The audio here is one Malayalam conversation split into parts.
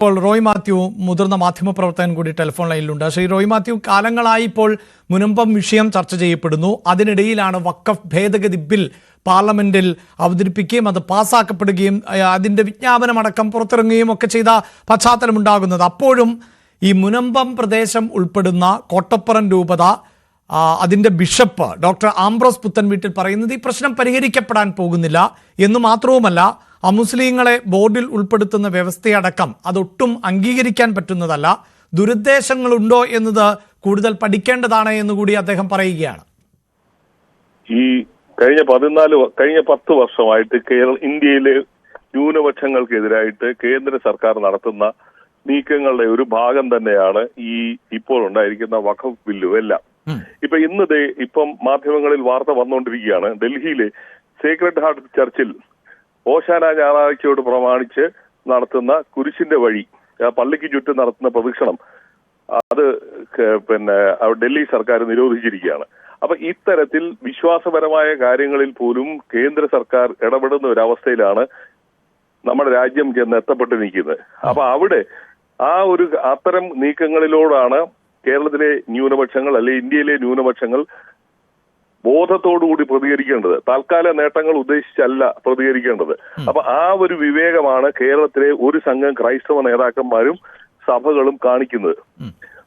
ഇപ്പോൾ റോയ് മാത്യു മുതിർന്ന മാധ്യമപ്രവർത്തകൻ കൂടി ടെലിഫോൺ ലൈനിലുണ്ട്. ശ്രീ റോയ് മാത്യു കാലങ്ങളായി ഇപ്പോൾ മുനമ്പം വിഷയം ചർച്ച ചെയ്യപ്പെടുന്നു. അതിനിടയിലാണ് വക്കഫ് ഭേദഗതി ബിൽ പാർലമെന്റിൽ അവതരിപ്പിക്കുകയും അത് പാസ്സാക്കപ്പെടുകയും അതിന്റെ വിജ്ഞാപനമടക്കം പുറത്തിറങ്ങുകയും ഒക്കെ ചെയ്ത പശ്ചാത്തലമുണ്ടാകുന്നത് അപ്പോഴും ഈ മുനമ്പം പ്രദേശം ഉൾപ്പെടുന്ന കോട്ടപ്പുറം രൂപത അതിന്റെ ബിഷപ്പ് ഡോക്ടർ ആംബ്രോസ് പുത്തൻ വീട്ടിൽ പറയുന്നത് ഈ പ്രശ്നം പരിഹരിക്കപ്പെടാൻ പോകുന്നില്ല എന്ന് മാത്രവുമല്ല അമുസ്ലിങ്ങളെ ബോർഡിൽ ഉൾപ്പെടുത്തുന്ന വ്യവസ്ഥയടക്കം അതൊട്ടും അംഗീകരിക്കാൻ പറ്റുന്നതല്ല. ദുരുദ്ദേശങ്ങളുണ്ടോ എന്നത് കൂടുതൽ പഠിക്കേണ്ടതാണ് എന്ന് കൂടി അദ്ദേഹം പറയുകയാണ്. ഈ കഴിഞ്ഞ പതിനാല് കഴിഞ്ഞ പത്ത് വർഷമായിട്ട് കേരള ഇന്ത്യയിലെ ന്യൂനപക്ഷങ്ങൾക്കെതിരായിട്ട് കേന്ദ്ര സർക്കാർ നടത്തുന്ന നീക്കങ്ങളുടെ ഒരു ഭാഗം തന്നെയാണ് ഈ ഇപ്പോൾ ഉണ്ടായിരിക്കുന്ന വഖഫ് ബില്ലും എല്ലാം. ഇപ്പൊ ഇന്ന് ദേ ഇപ്പം മാധ്യമങ്ങളിൽ വാർത്ത വന്നുകൊണ്ടിരിക്കുകയാണ്. ഡൽഹിയിലെ സേക്രഡ് ഹാർട്ട് ചർച്ചിൽ ഓശാന ഞായറാഴ്ചയോട് പ്രമാണിച്ച് നടത്തുന്ന കുരിശിന്റെ വഴി പള്ളിക്ക് ചുറ്റും നടത്തുന്ന പ്രദക്ഷിണം അത് പിന്നെ ഡൽഹി സർക്കാർ നിരോധിച്ചിരിക്കുകയാണ്. അപ്പൊ ഇത്തരത്തിൽ വിശ്വാസപരമായ കാര്യങ്ങളിൽ പോലും കേന്ദ്ര സർക്കാർ ഇടപെടുന്ന ഒരു അവസ്ഥയിലാണ് നമ്മുടെ രാജ്യം ചെന്ന് എത്തപ്പെട്ട് നിൽക്കുന്നത്. അപ്പൊ അവിടെ ആ ഒരു അത്തരം നീക്കങ്ങളിലൂടാണ് കേരളത്തിലെ ന്യൂനപക്ഷങ്ങൾ അല്ലെ ഇന്ത്യയിലെ ന്യൂനപക്ഷങ്ങൾ ബോധത്തോടുകൂടി പ്രതികരിക്കേണ്ടത്. താൽക്കാല നേട്ടങ്ങൾ ഉദ്ദേശിച്ചല്ല പ്രതികരിക്കേണ്ടത്. അപ്പൊ ആ ഒരു വിവേകമാണ് കേരളത്തിലെ ഒരു സംഘം ക്രൈസ്തവ നേതാക്കന്മാരും സഭകളും കാണിക്കുന്നത്.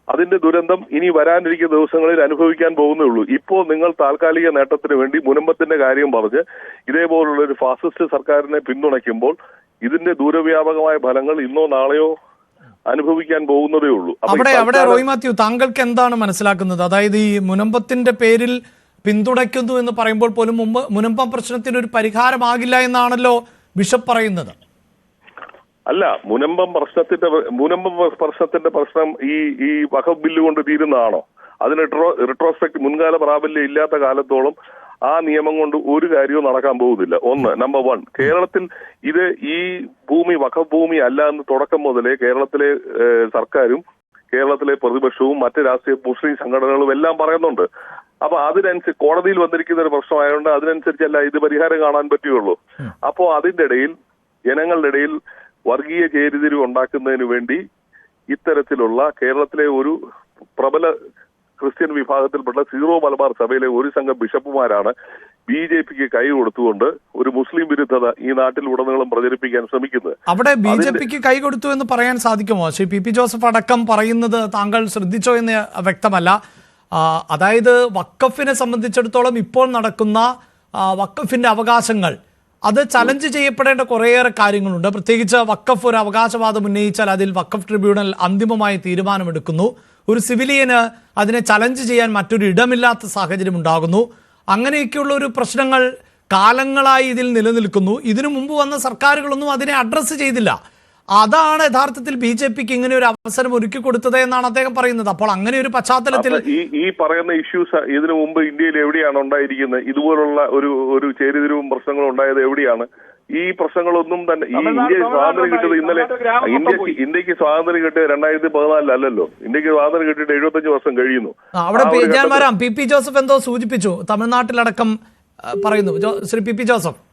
അതിന്റെ ദുരന്തം ഇനി വരാനിരിക്കുന്ന ദിവസങ്ങളിൽ അനുഭവിക്കാൻ പോകുന്നേ ഉള്ളൂ. ഇപ്പോൾ നിങ്ങൾ താൽക്കാലിക നേട്ടത്തിന് വേണ്ടി മുനമ്പത്തിന്റെ കാര്യം പറഞ്ഞ് ഇതേപോലുള്ള ഒരു ഫാസിസ്റ്റ് സർക്കാരിനെ പിന്തുണയ്ക്കുമ്പോൾ ഇതിന്റെ ദൂരവ്യാപകമായ ഫലങ്ങൾ ഇന്നോ നാളെയോ അനുഭവിക്കാൻ പോകുന്നതേ ഉള്ളൂ. അവിടെ അവിടെ റോയ് മാത്യു താങ്കൾക്ക് എന്താണ് മനസ്സിലാക്കുന്നത്? അതായത് ഈ മുനമ്പത്തിന്റെ പേരിൽ പിന്തുണയ്ക്കുന്നു എന്ന് പറയുമ്പോൾ പോലും മുമ്പ് മുനമ്പം പ്രശ്നത്തിന് ഒരു പരിഹാരമാകില്ല എന്നാണല്ലോ ബിഷപ്പ് പറയുന്നത്. അല്ല മുനമ്പം പ്രശ്നത്തിന്റെ മുനമ്പം പ്രശ്നത്തിന്റെ പ്രശ്നം ഈ ഈ വഖഫ് ബില്ല് കൊണ്ട് തീരുന്നതാണോ? അതിന് റിട്രോ- റിട്രോസ്പെക്ട് മുൻകാല പ്രാബല്യം ഇല്ലാത്ത കാലത്തോളം ആ നിയമം കൊണ്ട് ഒരു കാര്യവും നടക്കാൻ പോകുന്നില്ല. ഒന്ന് നമ്പർ വൺ കേരളത്തിൽ ഇത് ഈ ഭൂമി വഖഫ് ഭൂമി അല്ല എന്ന് തുടക്കം മുതലേ കേരളത്തിലെ സർക്കാരും കേരളത്തിലെ പ്രതിപക്ഷവും മറ്റ് രാഷ്ട്രീയ മുസ്ലിം സംഘടനകളും എല്ലാം പറയുന്നുണ്ട്. അപ്പൊ അതിനനുസരിച്ച് കോടതിയിൽ വന്നിരിക്കുന്ന ഒരു പ്രശ്നമായതുകൊണ്ട് അതിനനുസരിച്ചല്ല ഇത് പരിഹാരം കാണാൻ പറ്റുകയുള്ളൂ. അപ്പോ അതിന്റെ ഇടയിൽ ജനങ്ങളുടെ ഇടയിൽ വർഗീയ ചേരിതിരിവ് ഉണ്ടാക്കുന്നതിന് വേണ്ടി ഇത്തരത്തിലുള്ള കേരളത്തിലെ ഒരു പ്രബല ക്രിസ്ത്യൻ വിഭാഗത്തിൽപ്പെട്ട സീറോ മലബാർ സഭയിലെ ഒരു സംഘം ബിഷപ്പുമാരാണ് ബി ജെ പിക്ക് കൈ കൊടുത്തുകൊണ്ട് ഒരു മുസ്ലിം വിരുദ്ധത ഈ നാട്ടിൽ ഉടനീളം പ്രചരിപ്പിക്കാൻ ശ്രമിക്കുന്നത്. അവിടെ ബി ജെ പിക്ക് കൈ കൊടുത്തു എന്ന് പറയാൻ സാധിക്കുമോ? ശ്രീ പി പി ജോസഫ് അടക്കം പറയുന്നത് താങ്കൾ ശ്രദ്ധിച്ചോ എന്ന് വ്യക്തമല്ല. അതായത് വക്കഫിനെ സംബന്ധിച്ചിടത്തോളം ഇപ്പോൾ നടക്കുന്ന വക്കഫിന്റെ അവകാശങ്ങൾ അത് ചലഞ്ച് ചെയ്യപ്പെടേണ്ട കുറേയേറെ കാര്യങ്ങളുണ്ട്. പ്രത്യേകിച്ച് വക്കഫ് ഒരു അവകാശവാദം ഉന്നയിച്ചാൽ അതിൽ വക്കഫ് ട്രിബ്യൂണൽ അന്തിമമായി തീരുമാനമെടുക്കുന്നു. ഒരു സിവിലിയന് അതിനെ ചലഞ്ച് ചെയ്യാൻ മറ്റൊരു ഇടമില്ലാത്ത സാഹചര്യം ഉണ്ടാകുന്നു. അങ്ങനെയൊക്കെയുള്ള ഒരു പ്രശ്നങ്ങൾ കാലങ്ങളായി ഇതിൽ നിലനിൽക്കുന്നു. ഇതിനു മുമ്പ് വന്ന സർക്കാരുകളൊന്നും അതിനെ അഡ്രസ്സ് ചെയ്തില്ല. അതാണ് യഥാർത്ഥത്തിൽ ബി ജെ പിക്ക് ഇങ്ങനെ ഒരു അവസരം ഒരുക്കി കൊടുത്തത് എന്നാണ് അദ്ദേഹം പറയുന്നത്. അപ്പോൾ അങ്ങനെ ഒരു പശ്ചാത്തലത്തിൽ ഈ ഈ പറയുന്ന ഇഷ്യൂസ് ഇതിനു മുമ്പ് ഇന്ത്യയിൽ എവിടെയാണ് ഉണ്ടായിരിക്കുന്നത്? ഇതുപോലുള്ള ഒരു ഒരു ചേരിതിരിവും പ്രശ്നങ്ങളും ഉണ്ടായത് എവിടെയാണ്? ഈ പ്രശ്നങ്ങളൊന്നും തന്നെ ഈ ഇന്ത്യ സ്വാതന്ത്ര്യം കിട്ടിയത് ഇന്നലെ ഇന്ത്യയ്ക്ക് ഇന്ത്യയ്ക്ക് സ്വാതന്ത്ര്യം കിട്ടിയത് രണ്ടായിരത്തി പതിനാലിലല്ലോ ഇന്ത്യയ്ക്ക് സ്വാതന്ത്ര്യം കിട്ടിയിട്ട് എഴുപത്തഞ്ച് വർഷം കഴിയുന്നു. ആ, അവിടെ പി- ഞാൻ വരാം. പി പി ജോസഫ് എന്തോ സൂചിപ്പിച്ചു തമിഴ്നാട്ടിലടക്കം പറയുന്നു. Shri P P Joseph.